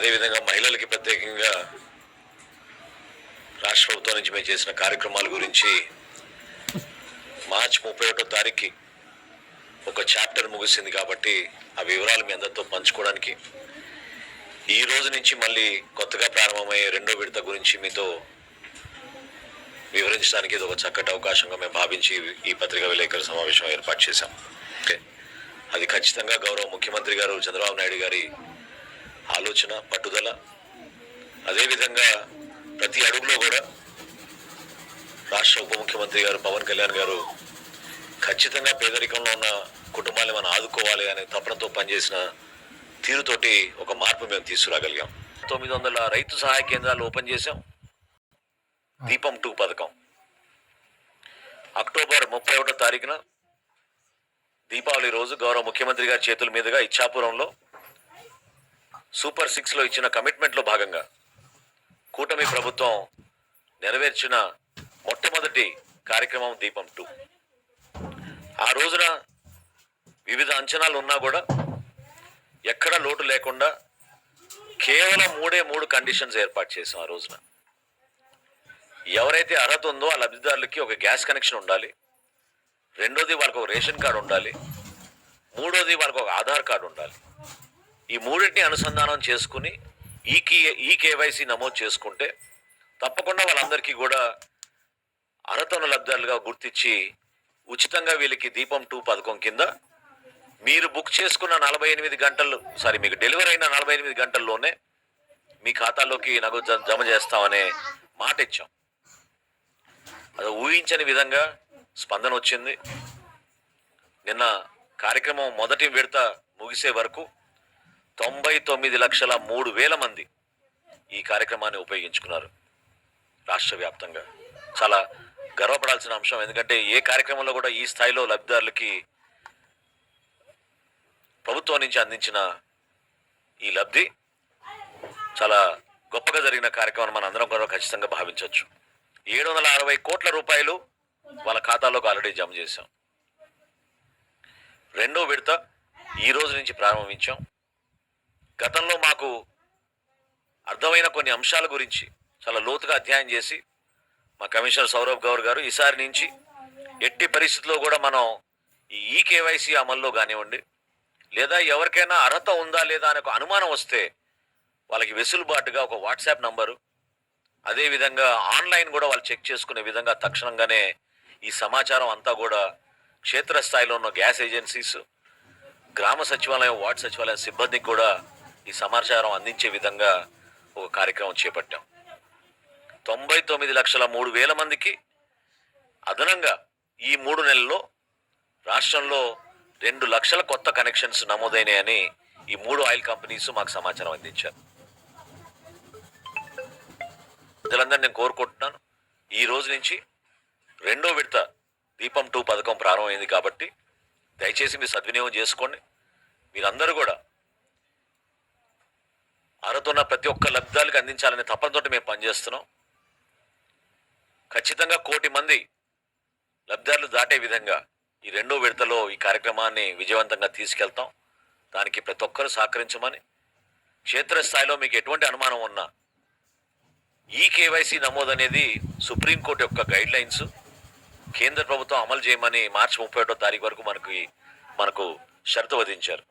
అదేవిధంగా మహిళలకి ప్రత్యేకంగా రాష్ట్ర ప్రభుత్వం నుంచి మేము చేసిన కార్యక్రమాల గురించి మార్చి ముప్పై ఒకటో తారీఖుకి ఒక చాప్టర్ ముగిసింది కాబట్టి ఆ వివరాలు మీ అందరితో పంచుకోవడానికి ఈ రోజు నుంచి మళ్ళీ కొత్తగా ప్రారంభమయ్యే రెండో విడత గురించి మీతో వివరించడానికి ఇది ఒక చక్కటి అవకాశంగా మేము భావించి ఈ పత్రికా విలేకరుల సమావేశం ఏర్పాటు చేశాం ఓకే. అది ఖచ్చితంగా గౌరవ ముఖ్యమంత్రి గారు చంద్రబాబు నాయుడు గారి ఆలోచన పట్టుదల. అదేవిధంగా ప్రతి అడుగులో కూడా రాష్ట్ర ఉప ముఖ్యమంత్రి గారు పవన్ కళ్యాణ్ గారు ఖచ్చితంగా పేదరికంలో ఉన్న కుటుంబాన్ని మనం ఆదుకోవాలి అనే తపనతో పనిచేసిన తీరుతోటి ఒక మార్పు మేము తీసుకురాగలిగాం. తొమ్మిది వందల రైతు సహాయ కేంద్రాలు ఓపెన్ చేశాం. దీపం టూ పథకం. అక్టోబర్ ముప్పై ఒకటో తారీఖున దీపావళి రోజు గౌరవ ముఖ్యమంత్రి గారి చేతుల మీదుగా ఇచ్చాపురంలో సూపర్ సిక్స్లో ఇచ్చిన కమిట్మెంట్లో భాగంగా కూటమి ప్రభుత్వం నెరవేర్చిన మొట్టమొదటి కార్యక్రమం దీపం టూ. ఆ రోజున వివిధ అంచనాలు ఉన్నా కూడా ఎక్కడ లోటు లేకుండా కేవలం మూడే మూడు కండిషన్స్ ఏర్పాటు చేసాం ఆ రోజున. ఎవరైతే అర్హత ఉందో ఆ లబ్ధిదారులకి ఒక గ్యాస్ కనెక్షన్ ఉండాలి రెండోది వాళ్ళకి ఒక రేషన్ కార్డు ఉండాలి మూడోది వాళ్ళకి ఒక ఆధార్ కార్డు ఉండాలి. ఈ మూడింటిని అనుసంధానం చేసుకుని ఈ కే ఈ కేవైసీ నమోదు చేసుకుంటే తప్పకుండా వాళ్ళందరికీ కూడా అర్హతను లబ్ధాలుగా గుర్తించి ఉచితంగా వీళ్ళకి దీపం టూ పథకం కింద మీరు బుక్ చేసుకున్న నలభై ఎనిమిది గంటలు సారీ మీకు డెలివరీ అయిన నలభై ఎనిమిది గంటల్లోనే మీ ఖాతాలోకి నగదు జ- జమ చేస్తామనే మాట ఇచ్చాం. అది ఊహించని విధంగా స్పందన వచ్చింది. నిన్న కార్యక్రమం మొదటి విడత ముగిసే వరకు తొంభై తొమ్మిది లక్షల మూడు వేల మంది ఈ కార్యక్రమాన్ని ఉపయోగించుకున్నారు రాష్ట్ర వ్యాప్తంగా. చాలా గర్వపడాల్సిన అంశం ఎందుకంటే ఏ కార్యక్రమంలో కూడా ఈ స్థాయిలో లబ్ధిదారులకి ప్రభుత్వం నుంచి అందించిన ఈ లబ్ధి చాలా గొప్పగా జరిగిన కార్యక్రమం మన అందరం కూడా ఖచ్చితంగా భావించవచ్చు. ఏడు వందల అరవై కోట్ల రూపాయలు వాళ్ళ ఖాతాలోకి ఆల్రెడీ జమ చేశాం. రెండో విడత ఈ రోజు నుంచి ప్రారంభించాం. గతంలో మాకు అర్థమైన కొన్ని అంశాల గురించి చాలా లోతుగా అధ్యయనం చేసి మా కమిషనర్ సౌరభ్ గౌర్ గారు ఈసారి నుంచి ఎట్టి పరిస్థితుల్లో కూడా మనం ఈ ఈ కేవైసీ అమల్లో కానివ్వండి లేదా ఎవరికైనా అర్హత ఉందా లేదా అనే ఒక అనుమానం వస్తే వాళ్ళకి వెసులుబాటుగా ఒక వాట్సాప్ నంబరు అదేవిధంగా ఆన్లైన్ కూడా వాళ్ళు చెక్ చేసుకునే విధంగా తక్షణంగానే ఈ సమాచారం అంతా కూడా క్షేత్రస్థాయిలో ఉన్న గ్యాస్ ఏజెన్సీస్ గ్రామ సచివాలయం వార్డు సచివాలయం సిబ్బందికి కూడా ఈ సమాచారం అందించే విధంగా ఒక కార్యక్రమం చేపట్టాం. తొంభై తొమ్మిది లక్షల మూడు వేల మందికి అదనంగా ఈ మూడు నెలల్లో రాష్ట్రంలో రెండు లక్షల కొత్త కనెక్షన్స్ నమోదైనాయని ఈ మూడు ఆయిల్ కంపెనీస్ మాకు సమాచారం అందించారు. ప్రజలందరూ నేను కోరుకుంటున్నాను. ఈ రోజు నుంచి రెండో విడత దీపం టూ పథకం ప్రారంభమైంది కాబట్టి దయచేసి మీరు సద్వినియోగం చేసుకోండి. మీరందరూ కూడా అర్హతున్న ప్రతి ఒక్క లబ్ధాలకు అందించాలనే తపనతోటి మేము పనిచేస్తున్నాం. ఖచ్చితంగా కోటి మంది లబ్ధాలు దాటే విధంగా ఈ రెండో విడతలో ఈ కార్యక్రమాన్ని విజయవంతంగా తీసుకెళ్తాం. దానికి ప్రతి ఒక్కరూ సహకరించమని క్షేత్రస్థాయిలో మీకు ఎటువంటి అనుమానం ఉన్నా ఈ కేవైసీ నమోదు అనేది సుప్రీంకోర్టు యొక్క గైడ్ లైన్స్ కేంద్ర ప్రభుత్వం అమలు చేయమని మార్చి ముప్పై ఒకటో తారీఖు వరకు మనకి మనకు షరతు విధించారు.